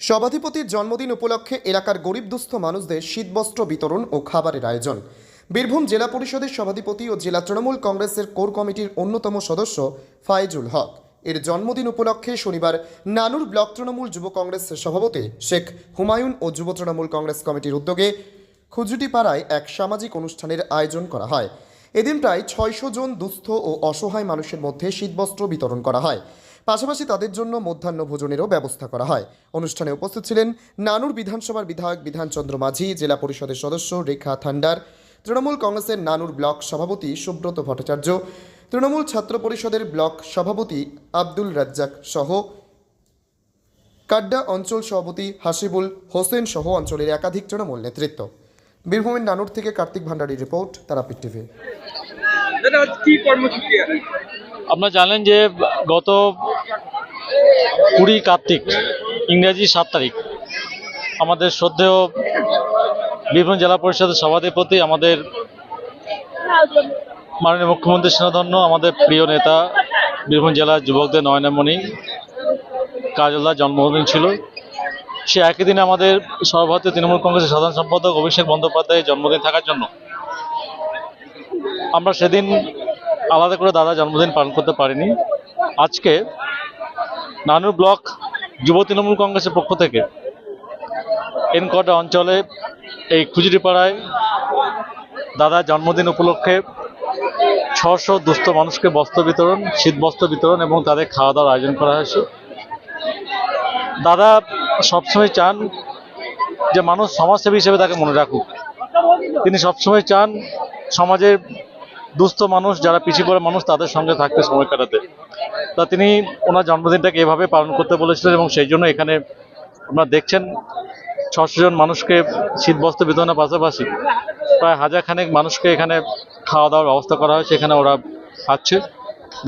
সভাধিপতির জন্মদিন উপলক্ষে এলাকার গরিব দুস্থ মানুষদের শীতবস্ত্র বিতরণ ও খাবারের আয়োজন। বীরভূম জেলা পরিষদের সভাধিপতি ও জেলা তৃণমূল কংগ্রেসের কোর কমিটির অন্যতম সদস্য ফায়েজুল হক। এর জন্মদিন উপলক্ষে শনিবার নানুর ব্লক তৃণমূল যুব কংগ্রেসের সভাপতি শেখ হুমায়ুন ও যুব তৃণমূল কংগ্রেস কমিটির উদ্যোগে খুজুটিপাড়ায় এক সামাজিক অনুষ্ঠানের আয়োজন করা হয়। এদিন প্রায় ছয়শো জন দুস্থ ও অসহায় মানুষের মধ্যে শীতবস্ত্র বিতরণ করা হয়। পাশাপাশি তাদের জন্য মধ্যাহ্ন ভোজনেরও ব্যবস্থা করা হয়। অনুষ্ঠানে উপস্থিত ছিলেন নানুর বিধানসভার বিধায়ক বিধানচন্দ্র মাঝি জেলা পরিষদের সদস্য রেখা থান্ডার তৃণমূল কংগ্রেসের নানুর ব্লক সভাপতি সুব্রত ভট্টাচার্য তৃণমূল ছাত্র পরিষদের ব্লক সভাপতি আব্দুল রাজ্জাক সহ কাড্ডা অঞ্চল সভাপতি হাসিবুল হোসেন সহ অঞ্চলের একাধিক তৃণমূল নেতৃত্ব। বীরভূমের নানুর থেকে কার্তিক ভান্ডারীর রিপোর্ট তারাপীঠ টিভি। আপনারা জানেন যে গত কুড়ি কার্তিক, ইংরেজি সাত তারিখ। আমাদের শ্রদ্ধেয় বীরভূম জেলা পরিষদের সভাধিপতি, আমাদের মাননীয় মুখ্যমন্ত্রী সেনাধন্য আমাদের প্রিয় নেতা বীরভূম জেলার যুবকদের নয়নামণি কাজলদার জন্মদিন ছিল। সে একই দিনে আমাদের সর্বভারতীয় তৃণমূল কংগ্রেসের সাধারণ সম্পাদক অভিষেক বন্দ্যোপাধ্যায়ের জন্মদিন থাকার জন্য। আমরা সেদিন আলাদা করে দাদা জন্মদিন পালন করতে পারিনি। আজকে নানুর ব্লক যুব তৃণমূল কংগ্রেসের পক্ষ থেকে। এনকটা অঞ্চলে এই খুজুরিপাড়ায় দাদার জন্মদিন উপলক্ষে ছশো দুস্থ মানুষকে বস্ত্র বিতরণ, শীত বস্ত্র বিতরণ এবং তাদের খাওয়া দাওয়ার আয়োজন করা হয়েছে। দাদা সবসময় চান যে মানুষ সমাজসেবী হিসেবে তাকে মনে রাখুক। তিনি সবসময় চান সমাজের দুস্থ মানুষ, যারা পিছিয়ে পড়া মানুষ, তাদের সঙ্গে থাকতে সময় কাটাতে। তা তিনি ওনার জন্মদিনটাকে এভাবে পালন করতে বলেছিলেন এবং সেই জন্য এখানে আপনারা দেখছেন ছশো জন মানুষকে শীতবস্ত্র বিতরণের পাশাপাশি প্রায় হাজার খানেক মানুষকে এখানে খাওয়া দাওয়ার ব্যবস্থা করা হয়েছে, এখানে ওরা খাচ্ছে।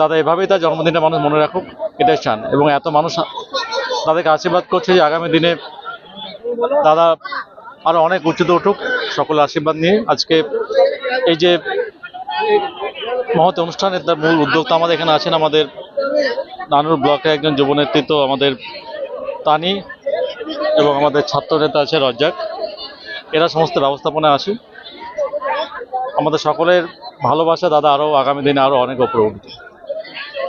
দাদা, এভাবেই তার জন্মদিনটা মানুষ মনে রাখুক, এটাই চান। এবং এত মানুষ তাদেরকে আশীর্বাদ করছে যে আগামী দিনে দাদা আরও অনেক উঁচুতে উঠুক, সকলের আশীর্বাদ নিয়ে। আজকে এই যে মহৎ অনুষ্ঠানের তার মূল উদ্যোক্তা আমাদের এখানে আছেন আমাদের নানুর ব্লকে একজন যুব নেতৃত্ব আমাদের তানি এবং আমাদের ছাত্র নেতা আছে রজ্জাক। এরা সমস্ত ব্যবস্থাপনায় আসি আমাদের সকলের ভালোবাসা দাদা আরও আগামী দিনে আরও অনেক উঠবে